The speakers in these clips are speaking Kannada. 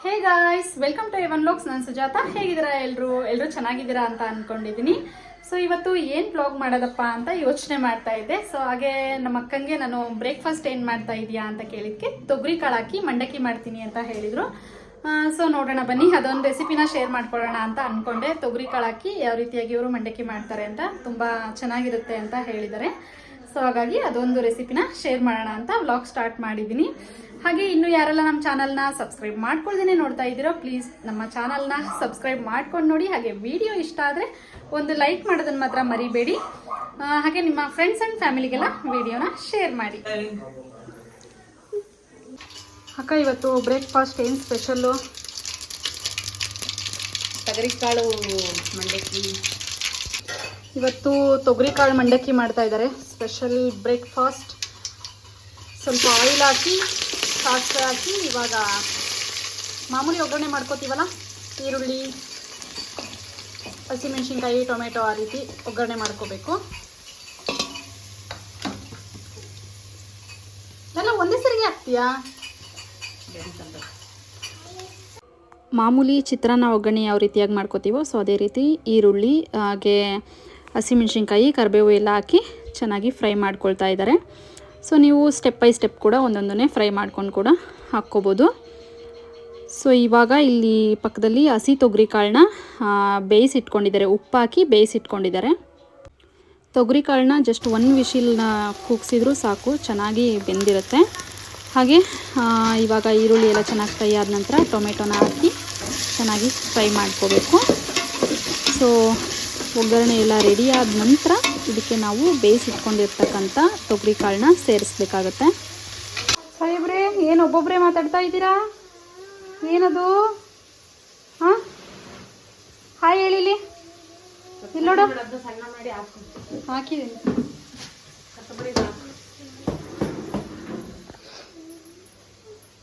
ಹೇ ಗಾಯ್ಸ್ ವೆಲ್ಕಮ್ ಟು ಎವನ್ ಲೋಕ್ಸ್ ನಾನು ಸುಜಾತ. ಹೇಗಿದ್ದೀರಾ ಎಲ್ಲರೂ ಎಲ್ಲರೂ ಚೆನ್ನಾಗಿದ್ದೀರಾ ಅಂತ ಅನ್ಕೊಂಡಿದ್ದೀನಿ. ಸೊ ಇವತ್ತು ಏನು ಬ್ಲಾಗ್ ಮಾಡೋದಪ್ಪ ಅಂತ ಯೋಚನೆ ಮಾಡ್ತಾ ಇದ್ದೆ. ಸೊ ಹಾಗೆ ನಮ್ಮ ಅಕ್ಕಂಗೆ ನಾನು ಬ್ರೇಕ್ಫಾಸ್ಟ್ ಏನು ಮಾಡ್ತಾ ಇದೀಯಾ ಅಂತ ಕೇಳಿದ್ಕೆ ತೊಗರಿ ಕಾಳು ಹಾಕಿ ಮಂಡಕ್ಕಿ ಮಾಡ್ತೀನಿ ಅಂತ ಹೇಳಿದರು. ಸೊ ನೋಡೋಣ, ಬನ್ನಿ. ಅದೊಂದು ರೆಸಿಪಿನ ಶೇರ್ ಮಾಡ್ಕೊಳ್ಳೋಣ ಅಂತ ಅಂದ್ಕೊಂಡೆ ತೊಗರಿ ಕಾಳು ಹಾಕಿ ಯಾವ ರೀತಿಯಾಗಿ ಇವರು ಮಂಡಕ್ಕಿ ಮಾಡ್ತಾರೆ ಅಂತ ತುಂಬ ಚೆನ್ನಾಗಿರುತ್ತೆ ಅಂತ ಹೇಳಿದ್ದಾರೆ. ಸೊ ಹಾಗಾಗಿ ಅದೊಂದು ರೆಸಿಪಿನ ಶೇರ್ ಮಾಡೋಣ ಅಂತ ವ್ಲಾಗ್ ಸ್ಟಾರ್ಟ್ ಮಾಡಿದ್ದೀನಿ. ಹಾಗೆ ಇನ್ನು ಯಾರೆಲ್ಲ ನಮ್ಮ ಚಾನಲ್ನ ಸಬ್ಸ್ಕ್ರೈಬ್ ಮಾಡ್ಕೊಳ್ದೇನೆ ನೋಡ್ತಾ ಇದ್ದೀರೋ ಪ್ಲೀಸ್ ನಮ್ಮ ಚಾನಲ್ನ ಸಬ್ಸ್ಕ್ರೈಬ್ ಮಾಡ್ಕೊಂಡು ನೋಡಿ. ಹಾಗೆ ವಿಡಿಯೋ ಇಷ್ಟ ಆದರೆ ಒಂದು ಲೈಕ್ ಮಾಡೋದನ್ನು ಮಾತ್ರ ಮರಿಬೇಡಿ. ಹಾಗೆ ನಿಮ್ಮ ಫ್ರೆಂಡ್ಸ್ ಆ್ಯಂಡ್ ಫ್ಯಾಮಿಲಿಗೆಲ್ಲ ವಿಡಿಯೋನ ಶೇರ್ ಮಾಡಿ. ಅಕ್ಕ ಇವತ್ತು ಬ್ರೇಕ್ಫಾಸ್ಟ್ ಏನು ಸ್ಪೆಷಲ್ಲು ತೊಗರಿಕಾಳು ಮಂಡಕ್ಕಿ. ಇವತ್ತು ತೊಗರಿಕಾಳು ಮಂಡಕ್ಕಿ ಮಾಡ್ತಾ ಇದ್ದಾರೆ. ಸ್ಪೆಷಲ್ ಬ್ರೇಕ್ಫಾಸ್ಟ್ ಸ್ವಲ್ಪ ಆಯಿಲ್ ಹಾಕಿ ಸಾಸಿವೆ ಹಾಕಿ ಇವಾಗ ಮಾಮೂಲಿ ಒಗ್ಗರಣೆ ಮಾಡ್ಕೋತೀವಲ್ಲ? ಈರುಳ್ಳಿ, ಹಸಿಮೆಣಸಿನ್ಕಾಯಿ, ಟೊಮೆಟೊ ಆ ರೀತಿ ಒಗ್ಗರಣೆ ಮಾಡ್ಕೋಬೇಕು. ಎಲ್ಲ ಒಂದೇ ಸರಿಗೆ ಹಾಕ್ತೀಯಾ? ಮಾಮೂಲಿ ಚಿತ್ರಾನ್ನ ಒಗ್ಗರಣೆ ಯಾವ ರೀತಿಯಾಗಿ ಮಾಡ್ಕೋತೀವೋ, ಸೊ ಅದೇ ರೀತಿ ಈರುಳ್ಳಿ, ಹಾಗೆ ಹಸಿಮೆಣ್ಸಿನ್ಕಾಯಿ, ಕರಿಬೇವು ಎಲ್ಲ ಹಾಕಿ ಚೆನ್ನಾಗಿ ಫ್ರೈ ಮಾಡ್ಕೊಳ್ತಾ ಇದ್ದಾರೆ. ಸೊ ನೀವು ಸ್ಟೆಪ್ ಬೈ ಸ್ಟೆಪ್ ಕೂಡ ಒಂದೊಂದನ್ನೇ ಫ್ರೈ ಮಾಡ್ಕೊಂಡು ಕೂಡ ಹಾಕ್ಕೋಬೋದು. ಸೊ ಇವಾಗ ಇಲ್ಲಿ ಪಕ್ಕದಲ್ಲಿ ಹಸಿ ತೊಗರಿ ಕಾಳನ್ನ ಬೇಯಿಸಿಟ್ಕೊಂಡಿದ್ದಾರೆ. ಉಪ್ಪು ಹಾಕಿ ಬೇಯಿಸಿಟ್ಕೊಂಡಿದ್ದಾರೆ. ತೊಗರಿ ಕಾಳನ್ನ ಜಸ್ಟ್ ಒನ್ ವಿಶಿಲ್ನ ಕೂಗಿಸಿದ್ರೂ ಸಾಕು, ಚೆನ್ನಾಗಿ ಬೆಂದಿರುತ್ತೆ. ಹಾಗೆ ಇವಾಗ ಈರುಳ್ಳಿ ಎಲ್ಲ ಚೆನ್ನಾಗಿ ಫ್ರೈ ಆದ ನಂತರ ಟೊಮೆಟೊನ ಹಾಕಿ ಚೆನ್ನಾಗಿ ಫ್ರೈ ಮಾಡ್ಕೋಬೇಕು. ಸೊ ಒಗ್ಗರಣೆ ಎಲ್ಲ ರೆಡಿ ಆದ ನಂತರ ಇದಕ್ಕೆ ನಾವು ಬೇಯಿಸಿಟ್ಕೊಂಡಿರ್ತಕ್ಕಂಥ ತೊಗರಿ ಕಾಳನ್ನ ಸೇರಿಸ್ಬೇಕಾಗತ್ತೆ. ಸಾಹೇಬ್ರೆ, ಏನು ಒಬ್ಬೊಬ್ಬರೇ ಮಾತಾಡ್ತಾ ಇದ್ದೀರಾ? ಏನದು? ಹಾಂ? ಹಾಯ್ ಹೇಳಿಲಿ ಇಲ್ಲ. ನೋಡು. ಹಾಕಿದ್ದೀನಿ.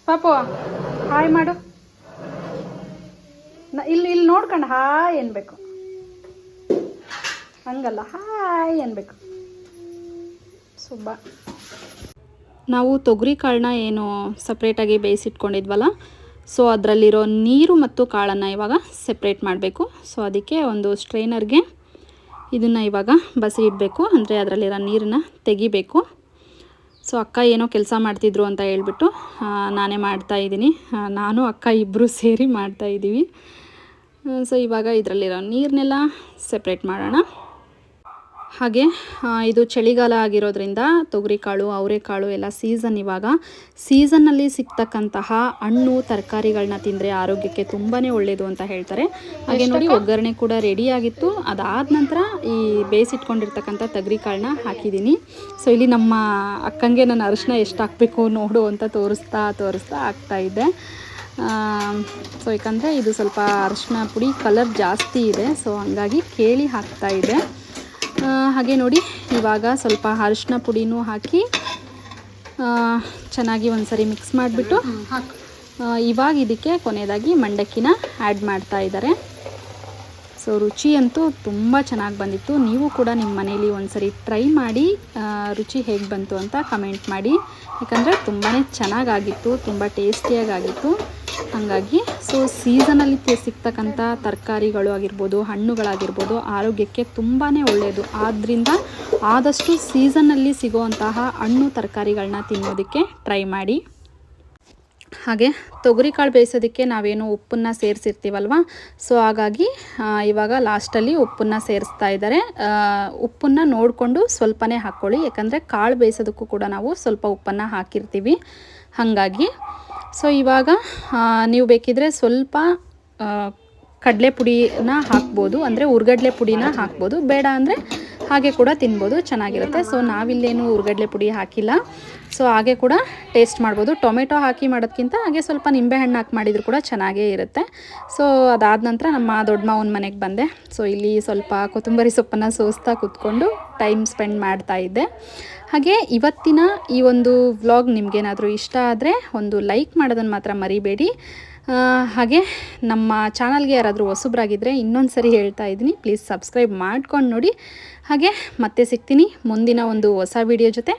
ಪಾಪು, ಹಾಯ್ ಮಾಡು. ಇಲ್ಲಿ ಇಲ್ಲಿ ನೋಡ್ಕೊಂಡು ಹಾಯ್ ಅನ್ಬೇಕು. ಹಂಗಲ್ಲ. ಹಾಯ್ ಅನ್ಬೇಕು. ಸುಬ್ಬ. ನಾವು ತೊಗರಿ ಕಾಳನ್ನ ಏನು ಸಪ್ರೇಟಾಗಿ ಬೇಯಿಸಿಟ್ಕೊಂಡಿದ್ವಲ್ಲ ಸೊ ಅದರಲ್ಲಿರೋ ನೀರು ಮತ್ತು ಕಾಳನ್ನು ಇವಾಗ ಸೆಪ್ರೇಟ್ ಮಾಡಬೇಕು. ಸೊ ಅದಕ್ಕೆ ಒಂದು ಸ್ಟ್ರೈನರ್ಗೆ ಇದನ್ನು ಇವಾಗ ಬಸಿ ಇಡಬೇಕು. ಅಂದರೆ ಅದರಲ್ಲಿರೋ ನೀರನ್ನ ತೆಗಿಬೇಕು. ಸೊ ಅಕ್ಕ ಏನೋ ಕೆಲಸ ಮಾಡ್ತಿದ್ರು ಅಂತ ಹೇಳ್ಬಿಟ್ಟು ನಾನೇ ಮಾಡ್ತಾ ಇದ್ದೀನಿ. ನಾನು, ಅಕ್ಕ ಇಬ್ಬರು ಸೇರಿ ಮಾಡ್ತಾ ಇದ್ದೀವಿ. ಸೊ ಇವಾಗ ಇದರಲ್ಲಿರೋ ನೀರನ್ನೆಲ್ಲ ಸೆಪ್ರೇಟ್ ಮಾಡೋಣ. ಹಾಗೆ ಇದು ಚಳಿಗಾಲ ಆಗಿರೋದ್ರಿಂದ ತೊಗರಿಕಾಳು ಅವರೆಕಾಳು ಎಲ್ಲ ಸೀಸನ್ ಇವಾಗ. ಸೀಸನ್ನಲ್ಲಿ ಸಿಗ್ತಕ್ಕಂತಹ ಹಣ್ಣು ತರಕಾರಿಗಳನ್ನ ತಿಂದರೆ ಆರೋಗ್ಯಕ್ಕೆ ತುಂಬಾ ಒಳ್ಳೆಯದು ಅಂತ ಹೇಳ್ತಾರೆ. ಹಾಗೆ ನೋಡಿ ಒಗ್ಗರಣೆ ಕೂಡ ರೆಡಿ ಆಗಿತ್ತು. ಅದಾದ ನಂತರ ಈ ಬೇಯಿಸಿಟ್ಕೊಂಡಿರ್ತಕ್ಕಂಥ ತೊಗರಿಕಾಳನ್ನ ಹಾಕಿದ್ದೀನಿ. ಸೊ ಇಲ್ಲಿ ನಮ್ಮ ಅಕ್ಕಂಗೆ ನಾನು ಅರಿಶಿನ ಎಷ್ಟು ಹಾಕಬೇಕು ನೋಡು ಅಂತ ತೋರಿಸ್ತಾ ತೋರಿಸ್ತಾ ಆಗ್ತಾ ಇದ್ದೆ ಸೊ ಯಾಕಂದರೆ ಇದು ಸ್ವಲ್ಪ ಅರಿಶಿನ ಪುಡಿ ಕಲರ್ ಜಾಸ್ತಿ ಇದೆ. ಸೊ ಹಂಗಾಗಿ ಕೇಳಿ ಹಾಕ್ತಾ ಇದೆ. ಹಾಗೆ ನೋಡಿ ಇವಾಗ ಸ್ವಲ್ಪ ಅರಿಶಿನ ಪುಡಿನೂ ಹಾಕಿ ಚೆನ್ನಾಗಿ ಒಂದ್ಸರಿ ಮಿಕ್ಸ್ ಮಾಡಿಬಿಟ್ಟು ಇವಾಗ ಇದಕ್ಕೆ ಕೊನೆಯದಾಗಿ ಮಂಡಕ್ಕಿನ ಆ್ಯಡ್ ಮಾಡ್ತಾ ಇದ್ದಾರೆ. ಸೊ ರುಚಿ ಅಂತೂ ತುಂಬ ಚೆನ್ನಾಗಿ ಬಂದಿತ್ತು. ನೀವು ಕೂಡ ನಿಮ್ಮ ಮನೇಲಿ ಒಂದ್ಸರಿ ಟ್ರೈ ಮಾಡಿ ರುಚಿ ಹೇಗೆ ಬಂತು ಅಂತ ಕಮೆಂಟ್ ಮಾಡಿ. ಯಾಕಂದರೆ ತುಂಬಾ ಚೆನ್ನಾಗಾಗಿತ್ತು ತುಂಬ ಟೇಸ್ಟಿಯಾಗಿತ್ತು ಹಾಗಾಗಿ ಸೊ ಸೀಸನಲ್ಲಿ ಸಿಗ್ತಕ್ಕಂಥ ತರಕಾರಿಗಳು ಆಗಿರ್ಬೋದು, ಹಣ್ಣುಗಳಾಗಿರ್ಬೋದು ಆರೋಗ್ಯಕ್ಕೆ ತುಂಬಾ ಒಳ್ಳೆಯದು ಆದ್ದರಿಂದ ಆದಷ್ಟು ಸೀಸನಲ್ಲಿ ಸಿಗುವಂತಹ ಹಣ್ಣು ತರಕಾರಿಗಳನ್ನ ತಿನ್ನೋದಕ್ಕೆ ಟ್ರೈ ಮಾಡಿ. ಹಾಗೆ ತೊಗರಿಕಾಳು ಬೇಯಿಸೋದಕ್ಕೆ ನಾವೇನು ಉಪ್ಪನ್ನು ಸೇರಿಸಿರ್ತೀವಲ್ವ? ಸೊ ಹಾಗಾಗಿ ಇವಾಗ ಲಾಸ್ಟಲ್ಲಿ ಉಪ್ಪನ್ನು ಸೇರಿಸ್ತಾ ಇದ್ದಾರೆ. ಉಪ್ಪನ್ನು ನೋಡಿಕೊಂಡು ಸ್ವಲ್ಪನೇ ಹಾಕ್ಕೊಳ್ಳಿ. ಯಾಕಂದರೆ ಕಾಳು ಬೇಯಿಸೋದಕ್ಕೂ ಕೂಡ ನಾವು ಸ್ವಲ್ಪ ಉಪ್ಪನ್ನು ಹಾಕಿರ್ತೀವಿ. ಹಾಗಾಗಿ ಸೊ ಇವಾಗ ನೀವು ಬೇಕಿದ್ರೆ ಸ್ವಲ್ಪ ಕಡಲೆ ಪುಡಿನ ಹಾಕ್ಬೋದು. ಅಂದರೆ ಹುರ್ಗಡ್ಲೆ ಪುಡಿನ ಹಾಕ್ಬೋದು. ಬೇಡ ಅಂದರೆ ಹಾಗೆ ಕೂಡ ತಿನ್ಬೋದು, ಚೆನ್ನಾಗಿರುತ್ತೆ. ಸೊ ನಾವಿಲ್ಲೇನು ಉರ್ಗಡ್ಲೆ ಪುಡಿ ಹಾಕಿಲ್ಲ. ಸೊ ಹಾಗೆ ಕೂಡ ಟೇಸ್ಟ್ ಮಾಡ್ಬೋದು. ಟೊಮೆಟೊ ಹಾಕಿ ಮಾಡೋದಕ್ಕಿಂತ ಹಾಗೆ ಸ್ವಲ್ಪ ನಿಂಬೆಹಣ್ಣು ಹಾಕಿ ಮಾಡಿದರೂ ಕೂಡ ಚೆನ್ನಾಗೇ ಇರುತ್ತೆ. ಸೊ ಅದಾದ ನಂತರ ನಮ್ಮ ದೊಡ್ಡ ಮಾವನ ಮನೆಗೆ ಬಂದೆ. ಸೊ ಇಲ್ಲಿ ಸ್ವಲ್ಪ ಕೊತ್ತಂಬರಿ ಸೊಪ್ಪನ್ನು ಸೋಸ್ತಾ ಕೂತ್ಕೊಂಡು ಟೈಮ್ ಸ್ಪೆಂಡ್ ಮಾಡ್ತಾ ಇದ್ದೆ. ಹಾಗೆ ಇವತ್ತಿನ ಈ ಒಂದು ವ್ಲಾಗ್ ನಿಮಗೇನಾದರೂ ಇಷ್ಟ ಆದರೆ ಒಂದು ಲೈಕ್ ಮಾಡೋದನ್ನು ಮಾತ್ರ ಮರಿಬೇಡಿ. ಹಾಗೆ ನಮ್ಮ ಚಾನಲ್ಗೆ ಯಾರಾದರೂ ಹೊಸಬ್ರಾಗಿದ್ದರೆ ಇನ್ನೊಂದು ಸರಿ ಹೇಳ್ತಾ ಇದ್ದೀನಿ. ಪ್ಲೀಸ್ ಸಬ್ಸ್ಕ್ರೈಬ್ ಮಾಡ್ಕೊಂಡು ನೋಡಿ. ಹಾಗೆ ಮತ್ತೆ ಸಿಗ್ತೀನಿ ಮುಂದಿನ ಒಂದು ಹೊಸ ವಿಡಿಯೋ ಜೊತೆ.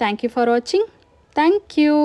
Thank you for watching thank you